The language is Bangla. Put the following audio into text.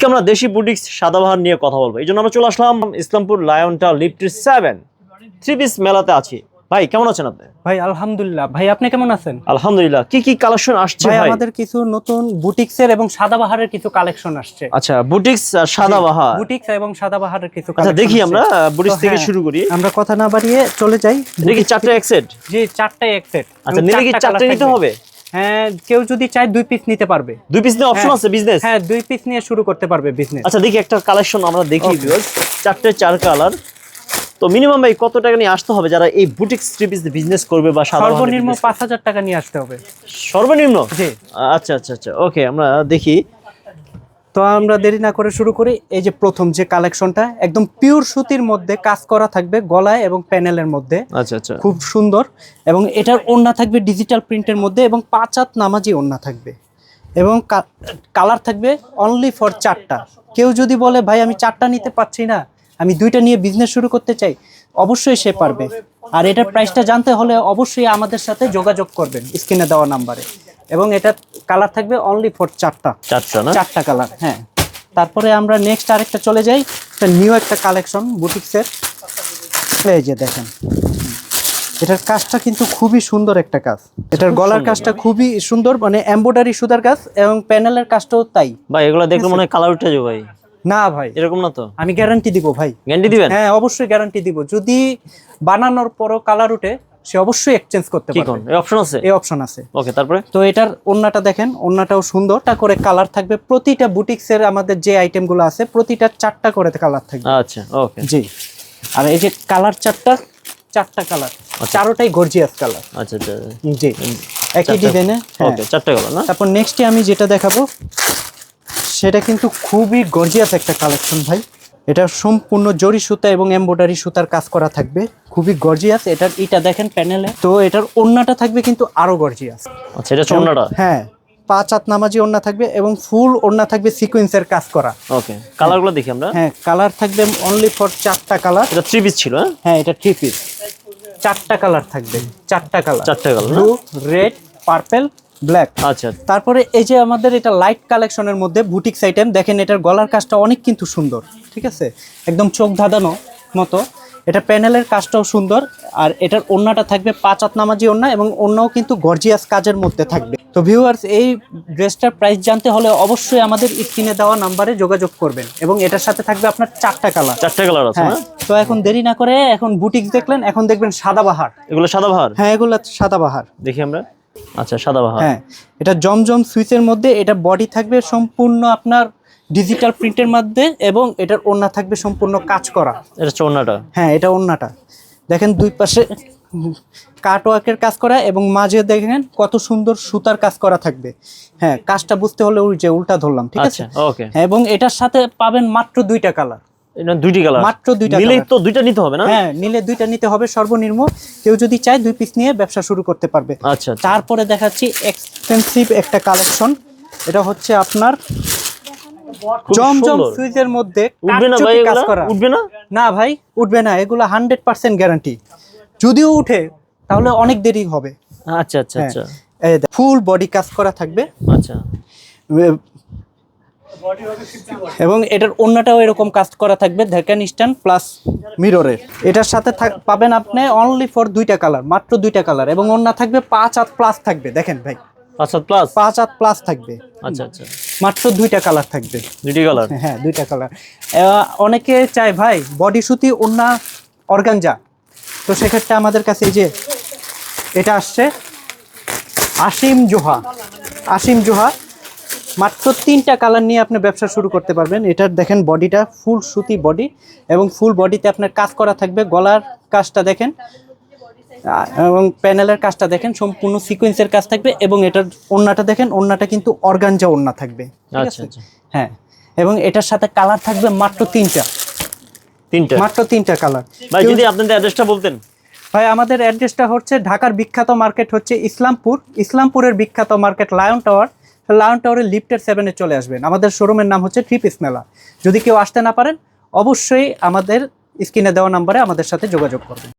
আজকে আমরা দেশি বুটিক্স সাদাবাহার নিয়ে কথা বলব। এই জন্য আমরা চলে আসলাম ইসলামপুর লায়নটা লিফট সেভেন থ্রি পিস মেলাতে আছি। ভাই কেমন আছেন আপনি? ভাই আলহামদুলিল্লাহ। ভাই আপনি কেমন আছেন? আলহামদুলিল্লাহ। কি কি কালেকশন আসছে ভাই আমাদের কিছু নতুন বুটিক্সের এবং সাদাবাহারের কিছু কালেকশন আসছে। আচ্ছা বুটিক্স আর সাদাবাহার। বুটিক্স এবং সাদাবাহারের কিছু আচ্ছা দেখি আমরা বুটিক্স থেকে হ্যাঁ, শুরু করি। আমরা কথা না বাড়িয়ে চলে যাই। দেখি চারটে এক সেট জি চারটায় এক সেট আচ্ছা নিলে কি চারটে নিতে হবে? হ্যাঁ কেউ যদি চায় দুই পিস নিতে পারবে। দুই পিস নিয়ে অপশন হ্যাঁ। আছে বিজনেস হ্যাঁ দুই পিস নিয়ে শুরু করতে পারবে বিজনেস আচ্ছা দেখি একটা কালেকশন আমরা দেখি ভিউয়ার্স চারটে চার কালার তো মিনিমাম ভাই কত টাকা নিয়ে আসতে হবে যারা এই বুটিক স্ট্রিপিস পিস বিজনেস করবে বা সর্বনিম্ন পাঁচ হাজার টাকা নিয়ে আসতে হবে। সর্বনিম্ন? জি। আচ্ছা আচ্ছা আচ্ছা। ওকে আমরা দেখি। তো আমরা দেরি না করে শুরু করি। এই যে প্রথম যে কালেকশনটা একদম পিওর সুতির মধ্যে কাজ করা থাকবে গলায় এবং প্যানেলের মধ্যে। আচ্ছা আচ্ছা। খুব সুন্দর এবং এটার ওড়না থাকবে ডিজিটাল প্রিন্টের মধ্যে এবং পাঁচ হাত নামাজি ওড়না থাকবে। এবং কালার থাকবে অনলি ফর চারটা। কেউ যদি বলে ভাই আমি চারটা নিতে পারছি না আমি দুইটা নিয়ে বিজনেস শুরু করতে চাই অবশ্যই সে পারবে। আর এটার প্রাইসটা জানতে হলে অবশ্যই আমাদের সাথে যোগাযোগ করবেন স্ক্রিনে দেওয়া নাম্বারে। এবং এটা কালার থাকবে অনলি ফর চারটা। চারটা না? চারটা কালার হ্যাঁ। তারপরে আমরা নেক্সট আরেকটা চলে যাই একটা নিউ একটা কালেকশন বুটিক্সের এই যে দেখেন। এটার কাজটা কিন্তু খুবই সুন্দর একটা কাজ। এটার গলার কাজটা খুবই সুন্দর মানে এমব্রয়ডারি সুতার কাজ এবং প্যানেলের কাজটাও তাই। ভাই এগুলো দেখলে মনে হয় কালার উঠে যাবে ভাই। না ভাই। এরকম না তো? আমি গ্যারান্টি দিব ভাই। গ্যারান্টি দিবেন? হ্যাঁ অবশ্যই গ্যারান্টি দিব। যদি বানানোর পরও কালার উঠে সে অবশ্যই এক্সচেঞ্জ করতে পারবে। এই অপশন আছে? এই অপশন আছে। ওকে তারপরে? তো এটার ওন্নাটা দেখেন ওন্নাটাও সুন্দর। টা করে কালার থাকবে। প্রতিটা বুটিক্সের আমাদের যে আইটেমগুলো আছে প্রতিটা চারটা করে কালার থাকবে। আচ্ছা ওকে জি। আর এই যে কালার চারটা চারটা কালার চারোটাই গর্জিয়াস কালার আচ্ছা আচ্ছা জি। একই ডিজাইনে হ্যাঁ। ওকে চারটা কালার না? তারপর নেক্সটে আমি যেটা দেখাবো সেটা কিন্তু খুবই গর্জিয়াস একটা কালেকশন ভাই। এটা সম্পূর্ণ জরি সুতা এবং এমব্রয়ডারি সুতার কাজ করা থাকবে। খুবই গর্জিয়াস এটার এটা দেখেন প্যানেলে। তো এটার ওন্নাটা থাকবে কিন্তু আরও গর্জিয়াস আচ্ছা এটা চন্নাটা হ্যাঁ পাঁচ হাত নামাজি ওন্না থাকবে এবং ফুল ওন্না থাকবে সিকোয়েন্সের কাজ করা। ওকে কালারগুলো দেখি আমরা। হ্যাঁ কালার থাকবে অনলি ফর চারটা কালার এটা থ্রি পিস ছিল হ্যাঁ? হ্যাঁ এটা থ্রি পিস চারটা কালার থাকবে চারটা কালার চারটা colour blue red purple black আচ্ছা। তারপরে এই যে আমাদের এটা লাইট কালেকশনের মধ্যে বুটিক্স আইটেম দেখেন এটার গলার কাজটা অনেক কিন্তু সুন্দর ঠিক আছে? একদম চোখ ধাঁধানো মতো। এটা প্যানেলের কাজটাও সুন্দর আর এটার ওড়নাটা থাকবে পাঁচ হাত নামাজি ওড়না এবং ওড়নাও কিন্তু গর্জিয়াস কাজের মধ্যে থাকবে। তো ভিউয়ার্স এই ড্রেসটার প্রাইস জানতে হলে অবশ্যই আমাদের স্ক্রিনে দেওয়া নাম্বারে যোগাযোগ করবেন এবং এটার সাথে থাকবে আপনার চারটা কালার চারটা কালার আছে হ্যাঁ তো এখন দেরি না করে এখন বুটিক্স দেখলেন এখন দেখবেন সাদাবাহার এগুলো সাদা বাহার? হ্যাঁ এগুলো সাদাবাহার দেখি আমরা। আচ্ছা সাদা বাহার। হ্যাঁ এটা জমজম সুইচের মধ্যে এটা বডি থাকবে সম্পূর্ণ আপনার ডিজিটাল প্রিন্টের মধ্যে এবং এটার ওড়না থাকবে সম্পূর্ণ কাজ করা। এটা চন্নাটা হ্যাঁ এটা ওড়নাটা। দেখেন দুই পাশে কাট ওয়ার্কের কাজ করা এবং মাঝে দেখেন কত সুন্দর সুতার কাজ করা থাকবে। হ্যাঁ কাজটা বুঝতে হলে ওই যে উল্টা ধরলাম ঠিক আছে? আচ্ছা ওকে হ্যাঁ, এবং এটার সাথে পাবেন মাত্র দুইটা কালার দুইটি কালার মাত্র দুইটা নিলেই তো দুইটা নিতে হবে না? হ্যাঁ নিলে দুইটা নিতে হবে সর্বনিম্ন। কেউ যদি চায় দুই পিস নিয়ে ব্যবসা শুরু করতে পারবে। আচ্ছা আচ্ছা। তারপরে দেখাচ্ছি এক্সপেন্সিভ একটা কালেকশন এটা হচ্ছে আপনার জমজম। সুইচের মধ্যে উঠবে না ভাই কাজ করা। উঠবে না? না ভাই উঠবে না। এগুলো হান্ড্রেড পার্সেন্ট গ্যারান্টি যদিও উঠে তাহলে অনেক দেরি হবে। আচ্ছা আচ্ছা আচ্ছা। ফুল বডি কাজ করা থাকবে। আচ্ছা। এবং এটার অন্যটাও এরকম কাজ করা থাকবে দেখেন স্ট্যান্ড প্লাস মিররের এটার সাথে পাবেন আপনি অনলি ফর দুইটা কালার মাত্র দুইটা কালার এবং অন্য থাকবে পাঁচ হাত প্লাস থাকবে দেখেন ভাই। আচ্ছা প্লাস পাঁচ হাত প্লাস থাকবে। আচ্ছা আচ্ছা। মাত্র দুইটা কালার থাকবে। দুইটি কালার হ্যাঁ দুইটা কালার অনেকে চায় ভাই বডি সুতি অন্য অর্গানজা তো সেক্ষেত্রে আমাদের কাছে এই যে এটা আসছে আসিম জোহা। আসিম জোহা মাত্র তিনটা কালার নিয়ে আপনি ব্যবসা শুরু করতে পারবেন। এটার দেখেন বডিটা ফুল সুতি বডি এবং ফুল বডিতে আপনার কাজ করা থাকবে। গলার কাজটা দেখেন এবং প্যানেলের কাজটা দেখেন সম্পূর্ণ সিকোয়েন্সের কাজ থাকবে এবং এটার ওন্নাটা দেখেন ওন্নাটা কিন্তু অর্গানজা ওন্না থাকবে। আচ্ছা আচ্ছা। হ্যাঁ এবং এটার সাথে কালার থাকবে মাত্র তিনটা। তিনটা? মাত্র তিনটা কালার ভাই যদি আপনাদের অ্যাড্রেসটা বলতেন। ভাই আমাদের অ্যাড্রেসটা হচ্ছে ঢাকার বিখ্যাত মার্কেট হচ্ছে ইসলামপুর। ইসলামপুরের বিখ্যাত মার্কেট লায়ন টাওয়ার লায়ন টাওয়ারের লিফটের সেভেনে চলে আসবেন। আমাদের শোরুমের নাম হচ্ছে ট্রিপ স্মেলা যদি কেউ আসতে না পারেন, অবশ্যই আমাদের স্ক্রিনে দেওয়া নাম্বারে আমাদের সাথে যোগাযোগ করবেন